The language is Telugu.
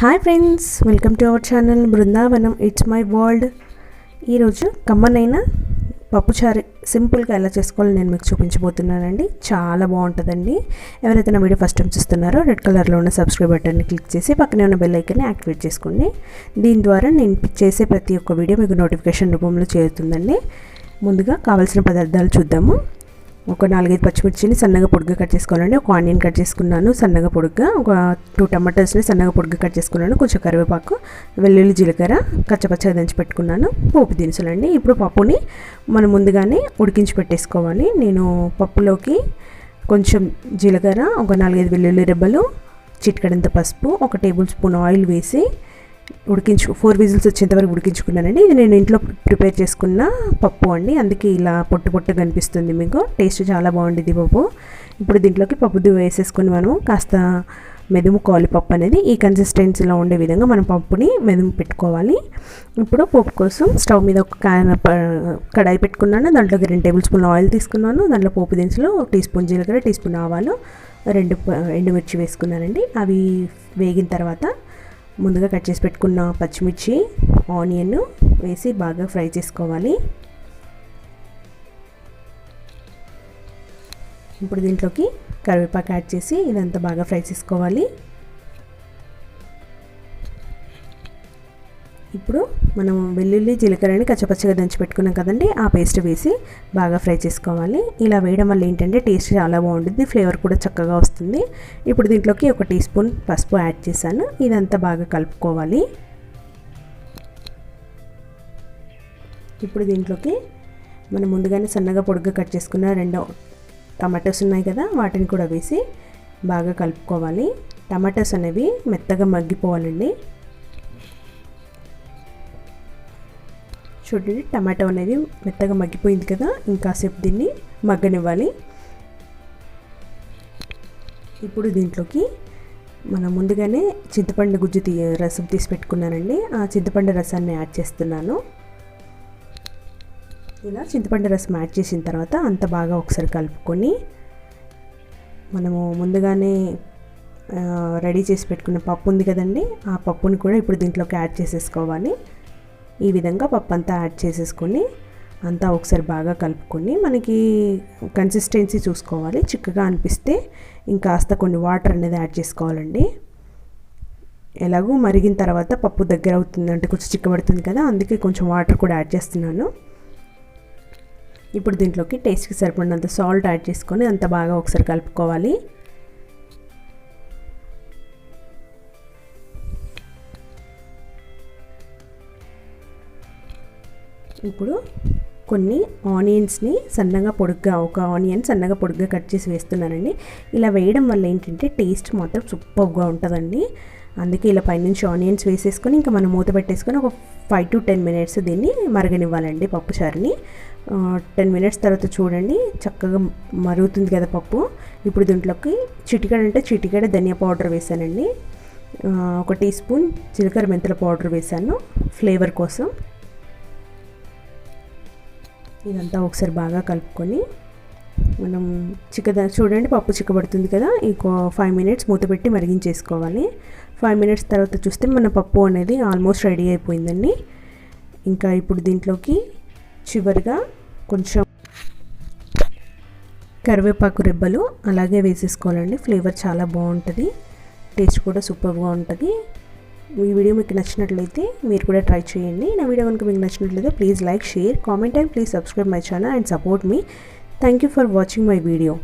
Hi friends welcome to our channel Brindavanam it's my world ఈరోజు కమ్మనైన పప్పుచారు సింపుల్గా ఎలా చేసుకోవాలో నేను మీకు చూపించబోతున్నానండి. చాలా బాగుంటుందండి. ఎవరైతే నా వీడియో ఫస్ట్ టైం చూస్తున్నారో రెడ్ కలర్లో ఉన్న సబ్స్క్రైబ్ బటన్ని క్లిక్ చేసి పక్కనే ఉన్న బెల్ ఐకన్ని యాక్టివేట్ చేసుకోండి. దీని ద్వారా నేను చేసే ప్రతి ఒక్క వీడియో మీకు నోటిఫికేషన్ రూపంలో చేరుతుందండి. ముందుగా కావాల్సిన పదార్థాలు చూద్దాము. ఒక నాలుగైదు పచ్చిమిర్చిని సన్నగా పొడుగ్గా కట్ చేసుకోవాలండి. ఒక ఆనియన్ కట్ చేసుకున్నాను సన్నగా పొడుగ్గా. ఒక టూ టమాటోస్ని సన్నగా పొడుగ్గా కట్ చేసుకున్నాను. కొంచెం కరివేపాకు వెల్లుల్లి జీలకర్ర కచ్చపచ్చగా దంచి పెట్టుకున్నాను. పోపు దినుసులండి. ఇప్పుడు పప్పుని మనం ముందుగానే ఉడికించి పెట్టేసుకోవాలి. నేను పప్పులోకి కొంచెం జీలకర్ర ఒక నాలుగైదు వెల్లుల్లి రెబ్బలు చిటికడంత పసుపు ఒక టేబుల్ స్పూన్ ఆయిల్ వేసి ఉడికించు ఫోర్ విజిల్స్ వచ్చేంతవరకు ఉడికించుకున్నానండి. ఇది నేను ఇంట్లో ప్రిపేర్ చేసుకున్న పప్పు అండి. అందుకే ఇలా పొట్టు పొట్టు కనిపిస్తుంది మీకు. టేస్ట్ చాలా బాగుండేది పప్పు. ఇప్పుడు దీంట్లోకి పప్పు వేసేసుకుని మనం కాస్త మెదుము కాలిపప్పు అనేది ఈ కన్సిస్టెన్సీలో ఉండే విధంగా మనం పప్పుని మెదుము పెట్టుకోవాలి. ఇప్పుడు పప్పు కోసం స్టవ్ మీద ఒక కడాయి పెట్టుకున్నాను. దాంట్లోకి రెండు టేబుల్ స్పూన్ ఆయిల్ తీసుకున్నాను. దాంట్లో పోపు దినుసులు టీ స్పూన్ జీలకర్ర టీ స్పూన్ ఆవాలు రెండు ఎండుమిర్చి వేసుకున్నానండి. అవి వేగిన తర్వాత ముందుగా కట్ చేసి పెట్టుకున్న పచ్చిమిర్చి ఆనియన్ వేసి బాగా ఫ్రై చేసుకోవాలి. ఇప్పుడు దీంట్లోకి కరివేపాకు యాడ్ చేసి ఇదంతా బాగా ఫ్రై చేసుకోవాలి. ఇప్పుడు మనం వెల్లుల్లి జీలకర్రని కచ్చపచ్చగా దంచి పెట్టుకున్నాం కదండి. ఆ పేస్ట్ వేసి బాగా ఫ్రై చేసుకోవాలి. ఇలా వేయడం వల్ల ఏంటంటే టేస్ట్ చాలా బాగుంటుంది ఫ్లేవర్ కూడా చక్కగా వస్తుంది. ఇప్పుడు దీంట్లోకి ఒక టీ స్పూన్ పసుపు యాడ్ చేశాను. ఇదంతా బాగా కలుపుకోవాలి. ఇప్పుడు దీంట్లోకి మనం ముందుగానే సన్నగా పొడుగ్గా కట్ చేసుకున్న రెండు టమాటోస్ ఉన్నాయి కదా వాటిని కూడా వేసి బాగా కలుపుకోవాలి. టమాటోస్ అనేవి మెత్తగా మగ్గిపోవాలండి. చూడండి టమాటో అనేది మెత్తగా మగ్గిపోయింది కదా ఇంకాసేపు దీన్ని మగ్గనివ్వాలి. ఇప్పుడు దీంట్లోకి మనం ముందుగానే చింతపండు గుజ్జు తీ రసం తీసి పెట్టుకున్నానండి. ఆ చింతపండు రసాన్ని యాడ్ చేస్తున్నాను. ఇలా చింతపండు రసం యాడ్ చేసిన తర్వాత అంత బాగా ఒకసారి కలుపుకొని మనము ముందుగానే రెడీ చేసి పెట్టుకున్న పప్పు ఉంది కదండి ఆ పప్పుని కూడా ఇప్పుడు దీంట్లోకి యాడ్ చేసేసుకోవాలి. ఈ విధంగా పప్పు అంతా యాడ్ చేసేసుకొని అంతా ఒకసారి బాగా కలుపుకొని మనకి కన్సిస్టెన్సీ చూసుకోవాలి. చిక్కగా అనిపిస్తే ఇంకాస్త కొన్ని వాటర్ అనేది యాడ్ చేసుకోవాలండి. ఎలాగో మరిగిన తర్వాత పప్పు దగ్గర అవుతుంది అంటే కొంచెం చిక్కబడుతుంది కదా అందుకే కొంచెం వాటర్ కూడా యాడ్ చేస్తున్నాను. ఇప్పుడు దీంట్లోకి టేస్ట్కి సరిపడినంత సాల్ట్ యాడ్ చేసుకొని అంత బాగా ఒకసారి కలుపుకోవాలి. ఇప్పుడు కొన్ని ఆనియన్స్ని సన్నగా పొడుగ్గా ఒక ఆనియన్ సన్నగా పొడుగ్గా కట్ చేసి వేస్తున్నానండి. ఇలా వేయడం వల్ల ఏంటంటే టేస్ట్ మాత్రం సూపర్గా ఉంటుందండి. అందుకే ఇలా పైనుంచి ఆనియన్స్ వేసేసుకొని ఇంకా మనం మూత పెట్టేసుకొని ఒక ఫైవ్ టు టెన్ మినిట్స్ దీన్ని మరగనివ్వాలండి పప్పు చారుని. టెన్ మినిట్స్ తర్వాత చూడండి చక్కగా మరుగుతుంది కదా పప్పు. ఇప్పుడు దీంట్లోకి చిటికడ అంటే చిటికడ ధనియా పౌడర్ వేసానండి. ఒక టీ స్పూన్ జీలకర్ర మెంతుల పౌడర్ వేసాను ఫ్లేవర్ కోసం. ఇదంతా ఒకసారి బాగా కలుపుకొని మనం చిక్కద చూడండి పప్పు చిక్కబడుతుంది కదా ఇంకో ఫైవ్ మినిట్స్ మూత పెట్టి మరిగించేసుకోవాలి. ఫైవ్ మినిట్స్ తర్వాత చూస్తే మన పప్పు అనేది ఆల్మోస్ట్ రెడీ అయిపోయిందండి. ఇంకా ఇప్పుడు దీంట్లోకి చివరిగా కొంచెం కరివేపాకు రెబ్బలు అలాగే వేసేసుకోవాలండి. ఫ్లేవర్ చాలా బాగుంటుంది. టేస్ట్ కూడా సూపర్గా ఉంటుంది. ఈ వీడియో మీకు నచ్చినట్లయితే మీరు కూడా ట్రై చేయండి. నా వీడియో కనుక మీకు నచ్చినట్లయితే please like share comment and please subscribe my channel and support me. Thank you for watching my video.